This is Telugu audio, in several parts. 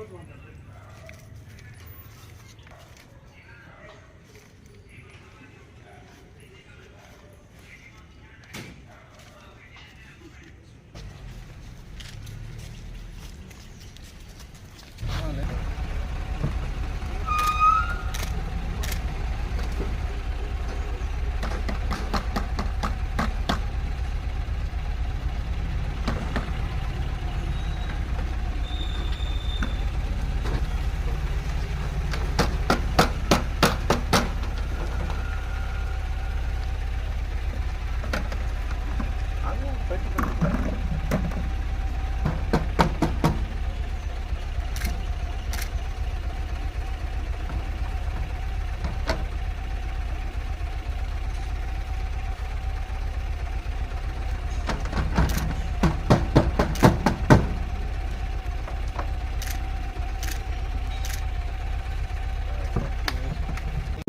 good one.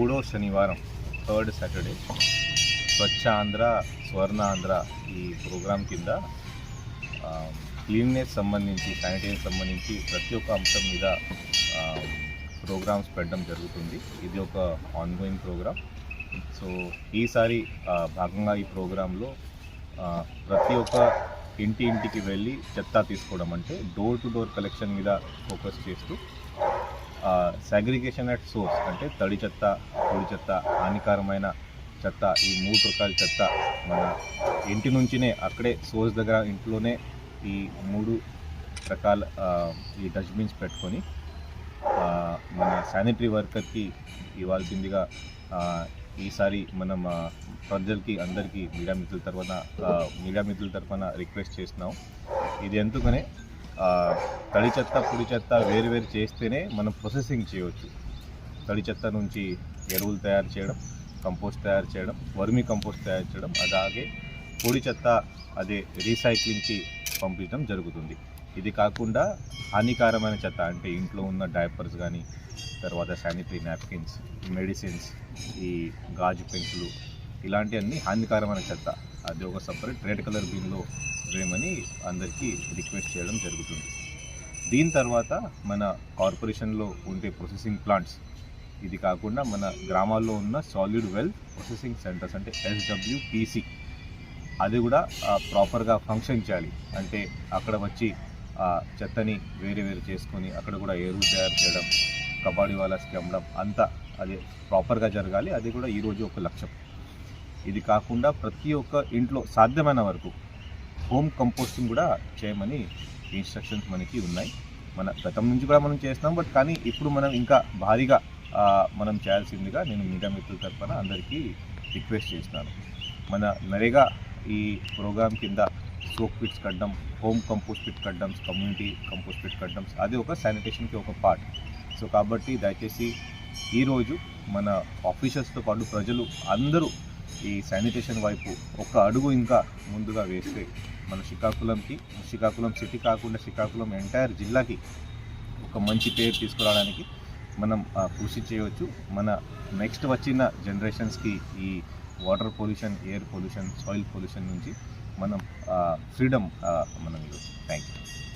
మూడో శనివారం థర్డ్ సాటర్డే. స్వచ్ఛ ఆంధ్ర స్వర్ణ ఆంధ్ర ఈ ప్రోగ్రాం కింద క్లీన్నెస్ సంబంధించి శానిటైజ్ సంబంధించి ప్రతి ఒక్క అంశం మీద ప్రోగ్రామ్స్ పెట్టడం జరుగుతుంది. ఇది ఒక ఆన్గోయింగ్ ప్రోగ్రామ్. సో ఈసారి భాగంగా ఈ ప్రోగ్రాంలో ప్రతి ఒక్క ఇంటి ఇంటికి వెళ్ళి చెత్త తీసుకోవడం అంటే డోర్ టు డోర్ కలెక్షన్ మీద ఫోకస్ చేస్తూ సెగ్రిగేషన్ అట్ సోర్స్ అంటే తడి చెత్త పొడి చెత్త హానికరమైన చెత్త ఈ మూడు రకాల చెత్త మన ఇంటి నుంచినే అక్కడే సోర్స్ దగ్గర ఇంట్లోనే ఈ మూడు రకాల ఈ డస్ట్బిన్స్ పెట్టుకొని మన శానిటరీ వర్కర్కి ఇవ్వాల్సిందిగా ఈసారి మనం ప్రజలకి అందరికీ మీడియా మిత్రుల తరఫున మీడియా మిత్రుల తరఫున రిక్వెస్ట్ చేస్తున్నాం. ఇది ఎందుకనే తడి చెత్త పొడి చెత్త వేరువేరు చేస్తేనే మనం ప్రొసెసింగ్ చేయవచ్చు. తడి చెత్త నుంచి ఎరువులు తయారు చేయడం కంపోస్ట్ తయారు చేయడం వర్మి కంపోస్ట్ తయారు చేయడం అలాగే పొడి చెత్త అదే రీసైక్లింగ్కి పంపించడం జరుగుతుంది. ఇది కాకుండా హానికరమైన చెత్త అంటే ఇంట్లో ఉన్న డైపర్స్ కానీ తర్వాత శానిటరీ నాప్కిన్స్ మెడిసిన్స్ ఈ గాజు పెంకులు ఇలాంటివన్నీ హానికరమైన చెత్త. అది ఒక సపరేట్ రెడ్ కలర్ బిన్లో వేయమని అందరికీ రిక్వెస్ట్ చేయడం జరుగుతుంది. దీని తర్వాత మన కార్పొరేషన్లో ఉండే ప్రొసెసింగ్ ప్లాంట్స్ ఇది కాకుండా మన గ్రామాల్లో ఉన్న సాలిడ్ వెల్ ప్రొసెసింగ్ సెంటర్స్ అంటే ఎస్డబ్ల్యూపిసి అది కూడా ప్రాపర్గా ఫంక్షన్ చేయాలి. అంటే అక్కడ వచ్చి ఆ చెత్తని వేరే వేరు చేసుకొని అక్కడ కూడా ఎరువు తయారు చేయడం కబాడీ వాళ్ళకి అమ్మడం అంతా అది ప్రాపర్గా జరగాలి. అది కూడా ఈరోజు ఒక లక్ష్యం. ఇది కాకుండా ప్రతి ఒక్క ఇంట్లో సాధ్యమైన వరకు హోమ్ కంపోస్టింగ్ కూడా చేయమని ఇన్స్ట్రక్షన్స్ మనకి ఉన్నాయి. మన గతం నుంచి కూడా మనం చేస్తున్నాం. బట్ కానీ ఇప్పుడు మనం ఇంకా భారీగా మనం చేయాల్సిందిగా నేను మీడియా మిత్రుల తరఫున అందరికీ రిక్వెస్ట్ చేస్తున్నాను. మన నరేగా ఈ ప్రోగ్రామ్ కింద సోప్ పిట్స్ కట్టడం హోమ్ కంపోస్ట్ పిట్ కట్టడం కమ్యూనిటీ కంపోస్ట్ పిట్ కట్టడం అది ఒక శానిటేషన్కి ఒక పార్ట్ సో కాబట్టి దయచేసి ఈరోజు మన ఆఫీసర్స్తో పాటు ప్రజలు అందరూ ఈ శానిటేషన్ వైపు ఒక అడుగు ఇంకా ముందుగా వేస్తే మన శ్రీకాకుళంకి శ్రీకాకుళం సిటీ కాకుండా శ్రీకాకుళం ఎంటైర్ జిల్లాకి ఒక మంచి పేరు తీసుకురావడానికి మనం కృషి చేయవచ్చు. మన నెక్స్ట్ వచ్చిన జనరేషన్స్కి ఈ water pollution air pollution soil pollution నుంచి మనం ఫ్రీడమ్ మనం థ్యాంక్ యూ